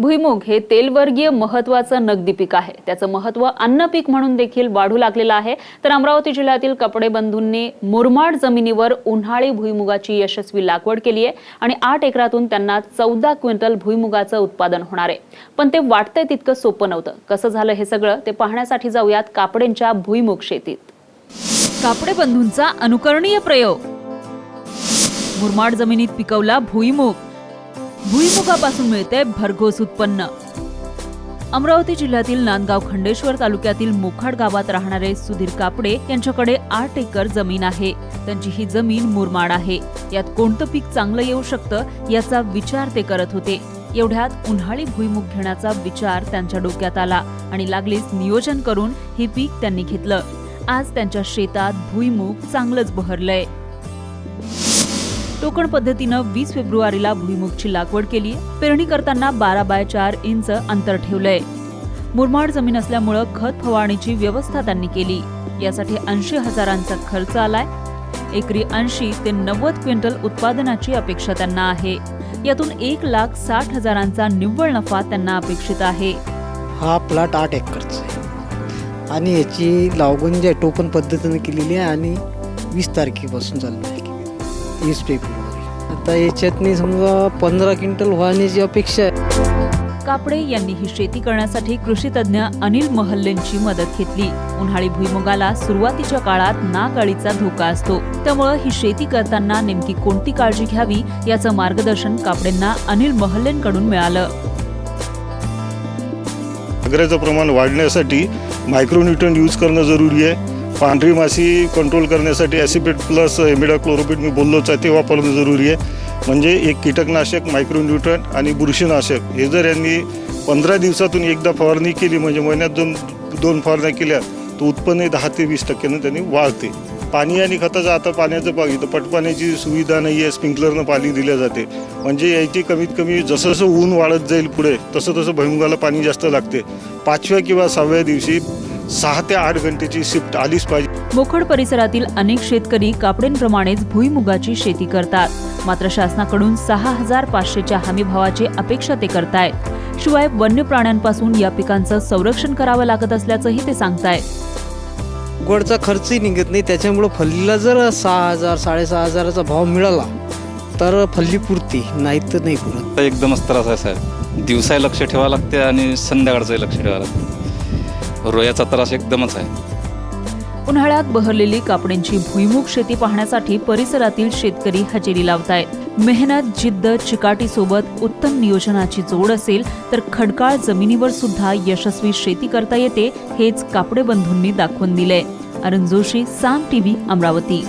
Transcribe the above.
भुईमुग हे तेलवर्गीय महत्वाचं नगदी पीक आहे. त्याचं महत्त्व अन्न पीक म्हणून देखील वाढू लागलेलं आहे. तर अमरावती जिल्ह्यातील कपडे बंधूंनी मुरमाड जमिनीवर उन्हाळी भुईमुगाची यशस्वी लागवड केली आहे आणि आठ एकरातून त्यांना चौदा क्विंटल भुईमुगाचं उत्पादन होणार आहे. पण ते वाटतंय तितकं सोपं नव्हतं. कसं झालं हे सगळं ते पाहण्यासाठी जाऊयात कापडेंच्या भुईमुग शेतीत. कापडे बंधूंचा अनुकरणीय प्रयोग. मुरमाड जमिनीत पिकवला भुईमुग. भुईमुगापासून मिळते भरघोस उत्पन्न. अमरावती जिल्ह्यातील नांदगाव खंडेश्वर तालुक्यातील मोखाड गावात राहणारे सुधीर कापडे यांच्याकडे आठ एकर जमीन आहे. त्यांची ही जमीन मुरमाड आहे. यात कोणतं पीक चांगलं येऊ शकतं याचा विचार ते करत होते. एवढ्यात उन्हाळी भुईमुग घेण्याचा विचार त्यांच्या डोक्यात आला आणि लागलीच नियोजन करून हे पीक त्यांनी घेतलं. आज त्यांच्या शेतात भुईमुग चांगलंच बहरलंय. टोकण पद्धतीनं वीस फेब्रुवारीला भुईमुगची लागवड केली पेरणी करताना बारा बाय चार इंच अंतर ठेवलंय. मुरमाड जमीन असल्यामुळं खत फवारणीची व्यवस्था त्यांनी केली. यासाठी ऐंशी हजारांचा खर्च आलाय. एकरी ऐंशी ते नव्वद क्विंटल उत्पादनाची अपेक्षा त्यांना आहे. यातून एक लाख साठ हजारांचा निव्वळ नफा त्यांना अपेक्षित आहे. हा प्लॉट आठ एकरचा आहे. आणि याची लागवड म्हणजे जे आहे टोकन पद्धतीने केलेली आहे आणि वीस तारखेपासून चालू आहे. वीस फेब्रुवारी आता याच्यातनी समजा पंधरा क्विंटल व्हाण्याची अपेक्षा आहे. कापडे यांनी ही शेती करण्यासाठी कृषी तज्ज्ञ अनिल महल्लेंची मदत घेतली. उन्हाळी भुईमुगाला सुरुवातीच्या काळात नाग अळीचा धोका असतो. त्यामुळं ही शेती करताना नेमकी कोणती काळजी घ्यावी याचं मार्गदर्शन कापडेंना अनिल महल्लेंकडून मिळालं. आग्र्याचं प्रमाण वाढण्यासाठी मायक्रोन्यूट्रन यूज करणं जरुरी आहे. पांढरी माशी कंट्रोल करण्यासाठी ॲसिपेट प्लस एमिडा क्लोरोपिड मी बोललोच आहे ते वापरणं जरुरी आहे. म्हणजे एक कीटकनाशक मायक्रोन्यूट्रन आणि बुरशीनाशक हे जर यांनी पंधरा दिवसातून एकदा फवारणी केली म्हणजे महिन्यात दोन दोन फवारण्या केल्या तर उत्पन्न दहा ते वीस टक्क्यानं त्यांनी वाढते. पाणी आणि खताचं आता पाण्याचं पाणी तर पटपाण्याची सुविधा नाही आहे स्प्रिंकलरनं पाणी दिलं जाते. म्हणजे याची कमीत कमी जसं जसं ऊन वाढत जाईल पुढे तसं तसं भुईमुगाला पाणी जास्त लागते. पाचव्या किंवा सहाव्या दिवशी सहा ते आठ घंटेची शिफ्ट आलीच पाहिजे. मोखड परिसरातील अनेक शेतकरी कापडेंप्रमाणेच भुईमुगाची शेती करतात. मात्र शासनाकडून सहा हजार पाचशेच्या हमी भावाची अपेक्षा ते करतायत. शिवाय वन्य प्राण्यांपासून या पिकांचं संरक्षण करावं लागत असल्याचंही ते सांगतायत. गोडचा खर्चही निघत नाही त्याच्यामुळं फल्लीला जर सहा हजार साडेसहा हजाराचा भाव मिळाला तर फल्ली पुरते नाही तर नाही पुरत. एकदमच त्रास आहे साहेब. दिवसाही लक्ष ठेवावं लागते आणि संध्याकाळचंही लक्ष ठेवावं लागते. रोयाचा त्रास एकदमच आहे. उन्हाळ्यात बहरलेली कापडेंची भुईमुग शेती पाहण्यासाठी परिसरातील शेतकरी हजेरी लावतायत. मेहनत जिद्द चिकाटी सोबत उत्तम नियोजनाची जोड असेल तर खडकाळ जमिनीवर सुद्धा यशस्वी शेती करता येते हेच कापडे बंधूंनी दाखवून दिले अरुण जोशी साम टीव्ही अमरावती.